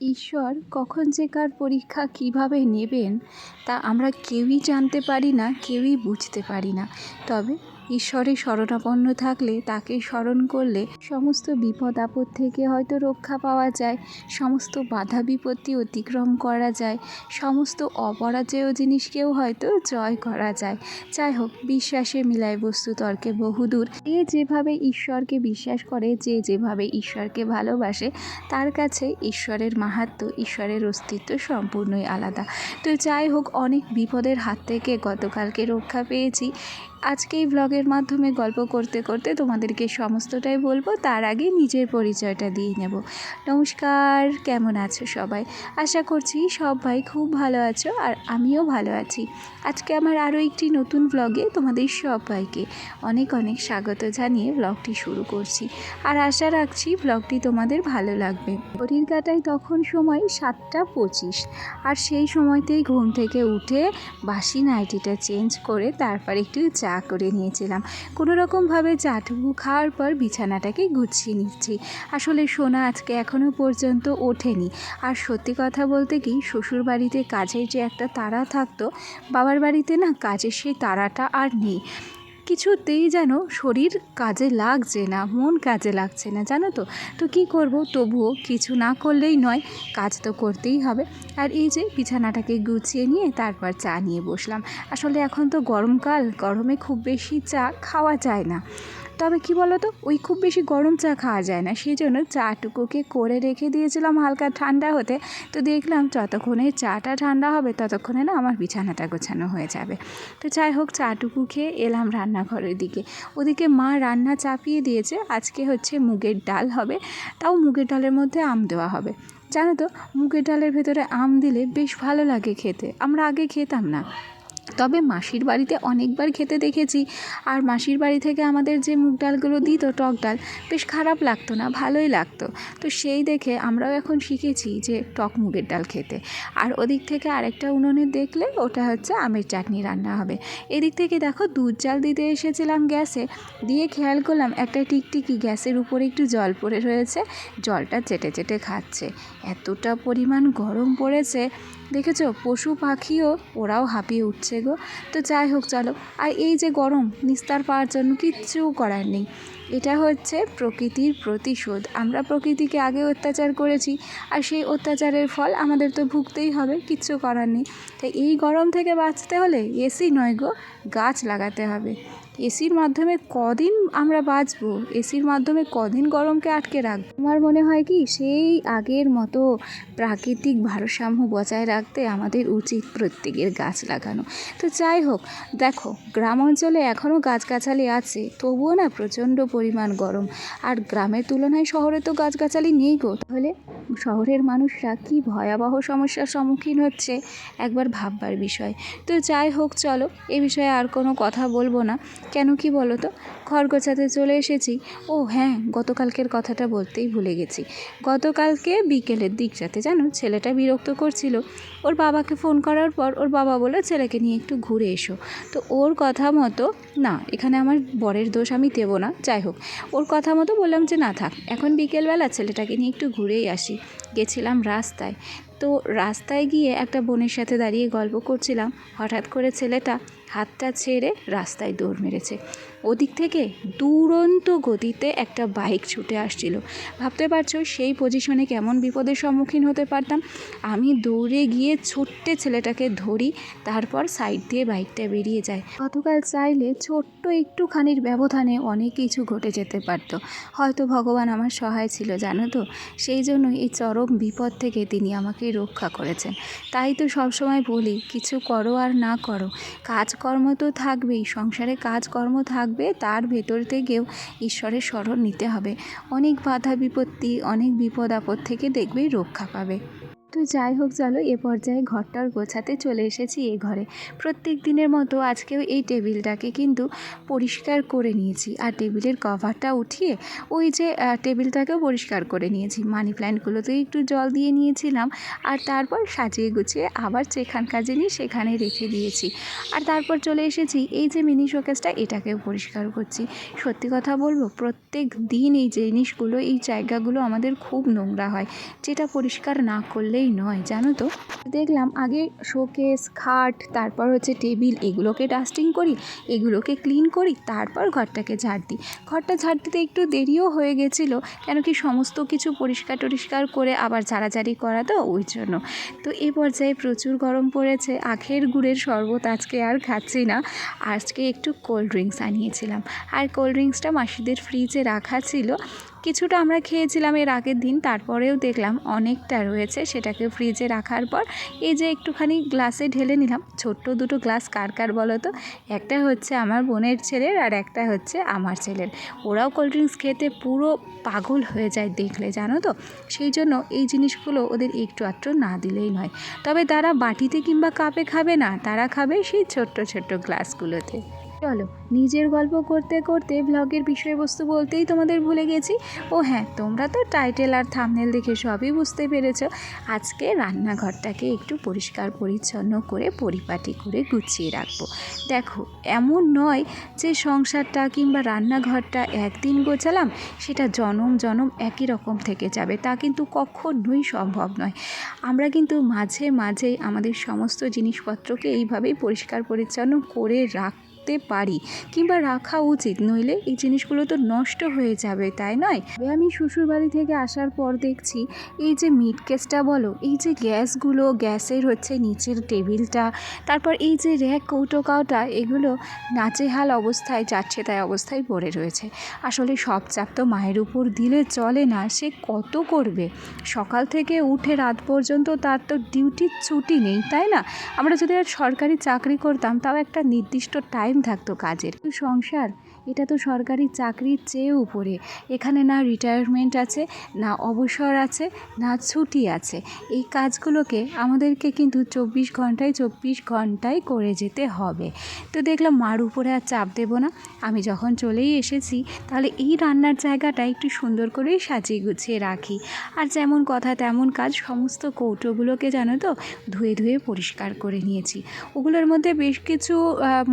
ঈশ্বর কখন যে কার পরীক্ষা কীভাবে নেবেন তা আমরা কেউই জানতে পারি না, কেউই বুঝতে পারি না। তবে ঈশ্বরের শরণাপন্ন থাকলে, তাকে স্মরণ করলে সমস্ত বিপদ আপদ থেকে হয়তো রক্ষা পাওয়া যায়, সমস্ত বাধা বিপত্তি অতিক্রম করা যায়, সমস্ত অপরাজেয় জিনিসকেও হয়তো জয় করা যায়। যাই হোক, বিশ্বাসে মিলায় বস্তু তর্কে বহুদূর। যে যেভাবে ঈশ্বরকে বিশ্বাস করে, যে যেভাবে ঈশ্বরকে ভালোবাসে, তার কাছে ঈশ্বরের মাহাত্ম্য ঈশ্বরের অস্তিত্ব সম্পূর্ণই আলাদা। তো যাই হোক, অনেক বিপদের হাত থেকে গতকালকে রক্ষা পেয়েছি। আজকে এই ব্লগের মাধ্যমে গল্প করতে করতে তোমাদেরকে সমস্তটাই বলব। তার আগে নিজের পরিচয়টা দিয়ে নেব। নমস্কার, কেমন আছো সবাই? আশা করছি সবাই খুব ভালো আছো আর আমিও ভালো আছি। আজকে আমার আরও একটি নতুন ব্লগে তোমাদের সবাইকে অনেক অনেক স্বাগত জানিয়ে ব্লগটি শুরু করছি। আর আশা রাখছি ব্লগটি তোমাদের ভালো লাগবে। ঘড়ির কাটায় তখন সময় সাতটা পঁচিশ। আর সেই সময়তেই ঘুম থেকে উঠে বাসি নাইটিটা চেঞ্জ করে তারপর একটু চা করে নিয়েছিলাম। কোনো রকমভাবে চাটু খাওয়ার পর বিছানাটাকে গুছিয়ে নিচ্ছি। আসলে সোনা আজকে এখনও পর্যন্ত ওঠেনি। আর সত্যি কথা বলতে কি শ্বশুর বাড়িতে কাজের যে একটা তারা থাকতো, বাবার বাড়িতে না কাজের সেই তারাটা আর নেই। কিছুতেই যেন শরীর কাজে লাগছে না, মন কাজে লাগছে না, জানো তো? তো কী করব? তবুও কিছু না করলেই নয়, কাজ তো করতেই হবে। আর এই যে বিছানাটাকে গুছিয়ে নিয়ে তারপর চা নিয়ে বসলাম। আসলে এখন তো গরমকাল, গরমে খুব বেশি চা খাওয়া যায় না। তবে কি বলো তো ওই খুব বেশি গরম চা খাওয়া যায় না। সেই জন্য চাটুকুকে করে রেখে দিয়েছিলাম হালকা ঠান্ডা হতে। তো দেখলাম যতক্ষণে চাটা ঠান্ডা হবে, ততক্ষণে না আমার বিছানাটা গোছানো হয়ে যাবে। তো যাই হোক, চাটুকু খেয়ে এলাম রান্নাঘরের দিকে। ওদিকে মা রান্না চাপিয়ে দিয়েছে, আজকে হচ্ছে মুগের ডাল হবে। তাও মুগের ডালের মধ্যে আম দেওয়া হবে। জানো তো, মুগের ডালের ভেতরে আম দিলে বেশ ভালো লাগে খেতে। আমরা আগে খেতাম না। তবে মাসির বাড়িতে অনেকবার খেতে দেখেছি। আর মাসির বাড়ি থেকে আমাদের যে মুগ ডালগুলো দিত, টক ডাল, বেশ খারাপ লাগতো না, ভালোই লাগতো। তো সেই দেখে আমরাও এখন শিখেছি যে টক মুগের ডাল খেতে। আর ওদিক থেকে আরেকটা উনুনে দেখলে ওটা হচ্ছে আমের চাটনি রান্না হবে। এদিক থেকে দেখো দুধ জাল দিতে এসেছিলাম গ্যাসে। দিয়ে খেয়াল করলাম একটা টিকটিকি গ্যাসের উপরে একটু জল পড়ে রয়েছে, জলটা চেটে চেটে খাচ্ছে। এতটা পরিমাণ গরম পড়েছে, দেখেছ? পশু পাখিও ওরাও হাঁপিয়ে উঠছে গো। তো যাই হোক, চলো। আর এই যে গরম, নিস্তার পাওয়ার জন্য কিচ্ছু করার নেই। এটা হচ্ছে প্রকৃতির প্রতিশোধ। আমরা প্রকৃতিকে আগে অত্যাচার করেছি, আর সেই অত্যাচারের ফল আমাদের তো ভুগতেই হবে, কিচ্ছু করার নেই। তাই এই গরম থেকে বাঁচতে হলে এসি নয় গো, গাছ লাগাতে হবে। এসির মাধ্যমে কদিন আমরা বাঁচবো? এসির মাধ্যমে কদিন গরমকে আটকে রাখব? আমার মনে হয় কি, সেই আগের মতো প্রাকৃতিক ভারসাম্য বজায় রাখতে আমাদের উচিত প্রত্যেকের গাছ লাগানো। তো যাই হোক, দেখো গ্রাম অঞ্চলে এখনও গাছগাছালি আছে, তবুও না প্রচণ্ড পরিমাণ গরম। আর গ্রামের তুলনায় শহরে তো গাছগাছালি নেই গো। তাহলে শহরের মানুষরা কি ভয়াবহ সমস্যার সম্মুখীন হচ্ছে? একবার ভাববার বিষয়। তো যাই হোক, চলো, এ বিষয়ে আর কোনো কথা বলব না। কেন কি বলো তো? ঘর গোছাতে চলে এসেছি। ও হ্যাঁ গতকালকের কথাটা বলতেই ভুলে গেছি। গতকালকে বিকেলের দিকটাতে জানো, ছেলেটা বিরক্ত করছিল। ওর বাবাকে ফোন করার পর ওর বাবা বলে ছেলেকে নিয়ে একটু ঘুরে এসো। তো ওর কথা মতো, না, এখানে আমার বরের দোষ আমি দেবো না। যাই হোক, ওর কথা মতো বললাম যে, না, থাক, এখন বিকেলবেলা ছেলেটাকে নিয়ে একটু ঘুরেই আসি। গেছিলাম রাস্তায়। তো রাস্তায় গিয়ে একটা বোনের সাথে দাঁড়িয়ে গল্প করছিলাম। হঠাৎ করে ছেলেটা হাতটা ছেড়ে রাস্তায় দৌড় মেরেছে। ওদিক থেকে দুরন্ত গতিতে একটা বাইক ছুটে আসছিল। ভাবতে পারছ, সেই পজিশনে কেমন বিপদের সম্মুখীন হতে পারতাম? আমি দৌড়ে গিয়ে ছোট্টে ছেলেটাকে ধরি, তারপর সাইড দিয়ে বাইকটা বেরিয়ে যায়। গতকাল চাইলে ছোট্ট একটুখানির ব্যবধানে অনেক কিছু ঘটে যেতে পারতো। হয়তো ভগবান আমার সহায় ছিল, জানো তো? সেই জন্য এই চরম বিপদ থেকে তিনি আমাকে রক্ষা করেছেন। তাই তো সবসময় বলি, কিছু করো আর না করো। কাজকর্ম তো থাকবেই, সংসারে কাজকর্ম থাকবে তার ভেতর থেকেও ঈশ্বরের স্মরণ নিতে হবে। অনেক বাধা বিপত্তি, অনেক বিপদ আপদ থেকে দেখবে রক্ষা পাবে। তো যাই হোক, চলো এ পর্যায়ে ঘরটার গোছাতে চলে এসেছি এই ঘরে। প্রত্যেক দিনের মতো আজকেও এই টেবিলটাকে কিন্তু পরিষ্কার করে নিয়েছি। আর টেবিলের কভারটা উঠিয়ে ওই যে টেবিলটাকেও পরিষ্কার করে নিয়েছি। মানি প্ল্যান্টগুলোতে একটু জল দিয়ে নিয়েছিলাম। আর তারপর সাজিয়ে গুছিয়ে আবার যেখানকার জিনিস সেখানে রেখে দিয়েছি। আর তারপর চলে এসেছি, এই যে মিনি শোকেসটা এটাকেও পরিষ্কার করছি। সত্যি কথা বলব, প্রত্যেক দিন এই জিনিসগুলো, এই জায়গাগুলো আমাদের খুব নোংরা হয়। যেটা পরিষ্কার না করলেই নয়, জানো তো? দেখলাম আগে শোকেস, খাট, তারপর হচ্ছে টেবিল, এগুলোকে ডাস্টিং করি, এগুলোকে ক্লিন করি, তারপর ঘরটাকে ঝাড় দিই। ঘরটা ঝাড় দিতে একটু দেরিও হয়ে গেছিল, কেন কি সমস্ত কিছু পরিষ্কার টরিষ্কার করে আবার ঝাড়াঝাড়ি করা তো ওই জন্য। তো এই পর্যায়ে প্রচুর গরম পড়েছে, আখের গুড়ের শরবত আজকে আর খাচ্ছি না। আজকে একটু কোল্ড ড্রিঙ্কস আনিয়েছিলাম। আর কোল্ড ড্রিঙ্কসটা মাসিদের ফ্রিজে রাখা ছিল কিছুটা আমরা খেয়েছিলাম এর আগের দিন, তারপরেও দেখলাম অনেকটা রয়েছে সেটাকে ফ্রিজে রাখার পর। এই যে একটুখানি গ্লাসে ঢেলে নিলাম। ছোট্ট দুটো গ্লাস কার কার বলো তো? একটা হচ্ছে আমার বোনের ছেলের আর একটা হচ্ছে আমার ছেলের। ওরাও কোল্ড ড্রিঙ্কস খেতে পুরো পাগল হয়ে যায় দেখলে, জানো তো? সেই জন্য এই জিনিসগুলো ওদের একটু আধটু না দিলেই নয়। তবে তারা বাটিতে কিংবা কাপে খাবে না, তারা খাবে সেই ছোট্ট ছোট্ট গ্লাসগুলোতে চলো, নিজের গল্প করতে করতে ব্লগের বিষয়বস্তু বলতেই তোমাদের ভুলে গেছি। ও হ্যাঁ তোমরা তো টাইটেল আর থামনেল দেখে সবই বুঝতে পেরেছ। আজকে রান্নাঘরটাকে একটু পরিষ্কার পরিচ্ছন্ন করে, পরিপাটি করে গুছিয়ে রাখব। দেখো, এমন নয় যে সংসারটা কিংবা রান্নাঘরটা একদিন গোছালাম, সেটা জনম জনম একই রকম থেকে যাবে। তা কিন্তু কখনোই সম্ভব নয়। আমরা কিন্তু মাঝে মাঝে আমাদের সমস্ত জিনিসপত্রকে এইভাবেই পরিষ্কার পরিচ্ছন্ন করে রাখতে পারি কিংবা রাখা উচিত, নইলে এই জিনিসগুলো তো নষ্ট হয়ে যাবে, তাই নয়? আমি শ্বশুরবাড়ি থেকে আসার পর দেখছি, এই যে মিট কেসটা বলো, এই যে গ্যাসগুলো, গ্যাসের হচ্ছে নিচের টেবিলটা, তারপর এই যে র্যাক, কৌটো কাউটা, এগুলো নাচেহাল অবস্থায় যাচ্ছে, তাই অবস্থায় পড়ে রয়েছে। আসলে সব চাপ তো মায়ের উপর দিলে চলে না, সে কত করবে? সকাল থেকে উঠে রাত পর্যন্ত তার তো ডিউটির ছুটি নেই, তাই না? আমরা যদি আর সরকারি চাকরি করতাম, তাও একটা নির্দিষ্ট টাইম থাকতো কাজের। সংসার এটা তো সরকারি চাকরির চেয়ে উপরে। এখানে না রিটায়ারমেন্ট আছে না অবসর আছে না ছুটি আছে। এই কাজগুলোকে আমাদেরকে কিন্তু চব্বিশ ঘন্টায় চব্বিশ ঘন্টায় করে যেতে হবে। তো দেখলাম মার উপরে আর চাপ দেবো না। আমি যখন চলেই এসেছি তাহলে এই রান্নার জায়গাটা একটু সুন্দর করেই সাজিয়ে গুছিয়ে রাখি। আর যেমন কথা তেমন কাজ সমস্ত কৌটোগুলোকে জানো তো ধুয়ে ধুয়ে পরিষ্কার করে নিয়েছি। ওগুলোর মধ্যে বেশ কিছু আহ,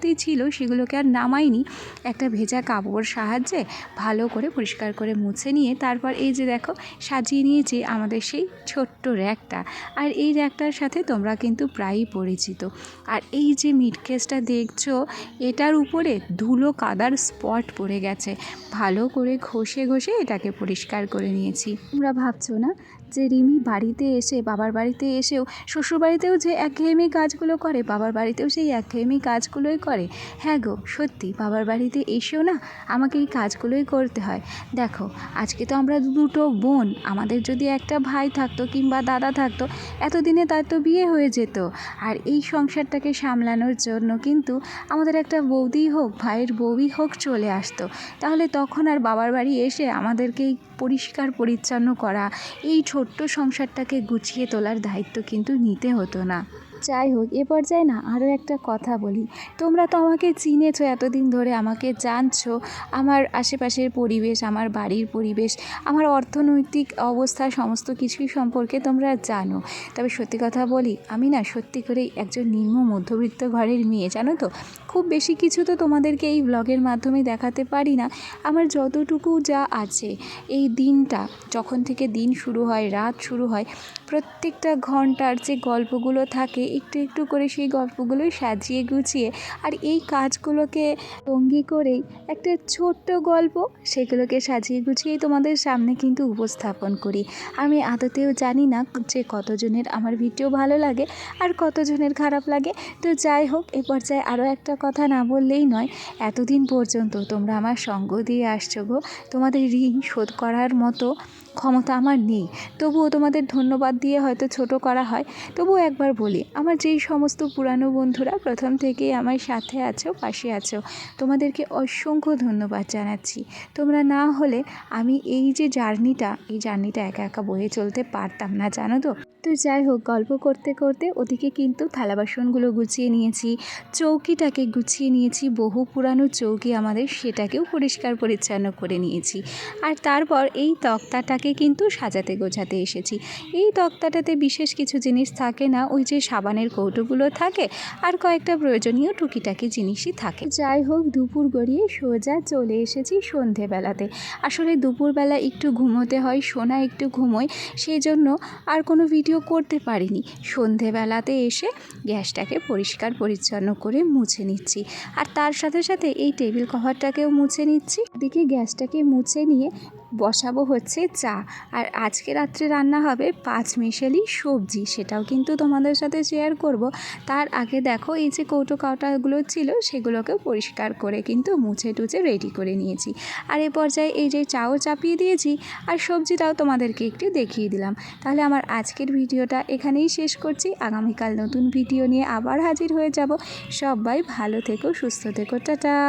মশলাপাতি ছিল, সেগুলোকে আর নামাইনি একটা ভেজা কাপড় সাহায্যে ভালো করে পরিষ্কার করে মুছে নিয়ে তারপর এই যে দেখো, সাজিয়ে নিয়েছি আমাদের সেই ছোট্ট র্যাকটা। আর এই র্যাকটার সাথে তোমরা কিন্তু প্রায়ই পরিচিত। আর এই যে মিট কেসটা দেখছ, এটার উপরে ধুলো কাদার স্পট পড়ে গেছে। ভালো করে ঘষে ঘষে এটাকে পরিষ্কার করে নিয়েছি। তোমরা ভাবছ না যে রিমি বাড়িতে এসে, বাবার বাড়িতে এসেও শ্বশুর বাড়িতেও যে একঘেয়েমি কাজগুলো করে, বাবার বাড়িতেও সেই একঘেয়েমি কাজগুলোই করে হ্যাঁ গো, সত্যি, বাবার বাড়িতে এসেও না আমাকে এই কাজগুলোই করতে হয়। দেখো, আজকে তো আমরা দুটো বোন, আমাদের যদি একটা ভাই থাকতো কিংবা দাদা থাকতো, এতদিনে তার তো বিয়ে হয়ে যেত। আর এই সংসারটাকে সামলানোর জন্য কিন্তু আমাদের একটা বৌদিই হোক, ভাইয়ের বউই হোক চলে আসতো। তাহলে তখন আর বাবার বাড়ি এসে আমাদেরকে এই পরিষ্কার পরিচ্ছন্ন করা, এই ছোট্ট সংসারটাকে গুছিয়ে তোলার দায়িত্ব কিন্তু নিতে হতো না। যাই হোক, এ পর্যায়ে না আরও একটা কথা বলি। তোমরা তো আমাকে চিনেছো এতদিন ধরে, আমাকে জানছো। আমার আশেপাশের পরিবেশ, আমার বাড়ির পরিবেশ, আমার অর্থনৈতিক অবস্থা, সমস্ত কিছুই সম্পর্কে তোমরা জানো। তবে সত্যি কথা বলি, আমি না সত্যি করেই একজন নিম্ন মধ্যবিত্ত ঘরের মেয়ে, জানো তো? খুব বেশি কিছু তো তোমাদেরকে এই ব্লগের মাধ্যমে দেখাতে পারি না। আমার যতটুকু যা আছে, এই দিনটা, যখন থেকে দিন শুরু হয়, রাত শুরু হয়, প্রত্যেকটা ঘণ্টার যে গল্পগুলো থাকে একটু একটু করে সেই গল্পগুলোই সাজিয়ে গুছিয়ে আর এই কাজগুলোকে সঙ্গী করেই একটা ছোট্ট গল্প সেগুলোকে সাজিয়ে গুছিয়েই তোমাদের সামনে কিন্তু উপস্থাপন করি। আমি আদতেও জানি না যে কতজনের আমার ভিডিও ভালো লাগে আর কতজনের খারাপ লাগে। তো যাই হোক, এ পর্যায়ে আরও একটা কথা না বললেই নয়, এতদিন পর্যন্ত তোমরা আমার সঙ্গ দিয়ে আসছো গো। তোমাদের ঋণ শোধ করার মতো ক্ষমতা আমার নেই। তবুও তোমাদের ধন্যবাদ দিয়ে হয়তো ছোট করা হয়। তবুও একবার বলি আমার যেই সমস্ত পুরানো বন্ধুরা প্রথম থেকেই আমার সাথে আছো, পাশে আছো, তোমাদেরকে অসংখ্য ধন্যবাদ জানাচ্ছি। তোমরা না হলে আমি এই যে জার্নিটা, এই জার্নিটা একা একা বয়ে চলতে পারতাম না, জানো তো? তো যাই হোক, গল্প করতে করতে ওদিকে কিন্তু থালা বাসনগুলো গুছিয়ে নিয়েছি, চৌকিটাকে গুছিয়ে নিয়েছি, বহু পুরানো চৌকি আমাদের সেটাকেও পরিষ্কার পরিচ্ছন্ন করে নিয়েছি। আর তারপর এই তক্তাটাকে কিন্তু সাজাতে গোছাতে এসেছি। এই তক্তাটাতে বিশেষ কিছু জিনিস থাকে না, ওই যে সাবানের কৌটোগুলো থাকে আর কয়েকটা প্রয়োজনীয় টুকিটাকি জিনিসই থাকে। যাই হোক, দুপুর গড়িয়ে সোজা চলে এসেছি সন্ধেবেলাতে। আসলে দুপুরবেলা একটু ঘুমোতে হয়, সোনা একটু ঘুমোয় সেই জন্য আর কোনো ভিডিও করতে পারিনি। সন্ধেবেলাতে এসে গ্যাসটাকে পরিষ্কার পরিচ্ছন্ন করে মুছে নিচ্ছি। আর তার সাথে সাথে এই টেবিল কভারটাকেও মুছে নিচ্ছি। দিকে গ্যাসটাকে মুছে নিয়ে বসাবো হচ্ছে চা। আর আজকে রাত্রে রান্না হবে পাঁচ মিশেলি সবজি, সেটাও কিন্তু তোমাদের সাথে শেয়ার করব। তার আগে দেখো, এই যে কৌটো কাউটাগুলো ছিল সেগুলোকে পরিষ্কার করে কিন্তু মুছে টুছে রেডি করে নিয়েছি। আর এ পর্যায়ে এই যে চাও চাপিয়ে দিয়েছি, আর সবজিটাও তোমাদেরকে একটু দেখিয়ে দিলাম। তাহলে আমার আজকের ভিডিওটা এখানেই শেষ করছি। আগামীকাল নতুন ভিডিও নিয়ে আবার হাজির হয়ে যাব। সবাই ভালো থেকো, সুস্থ থেকো, টাটা!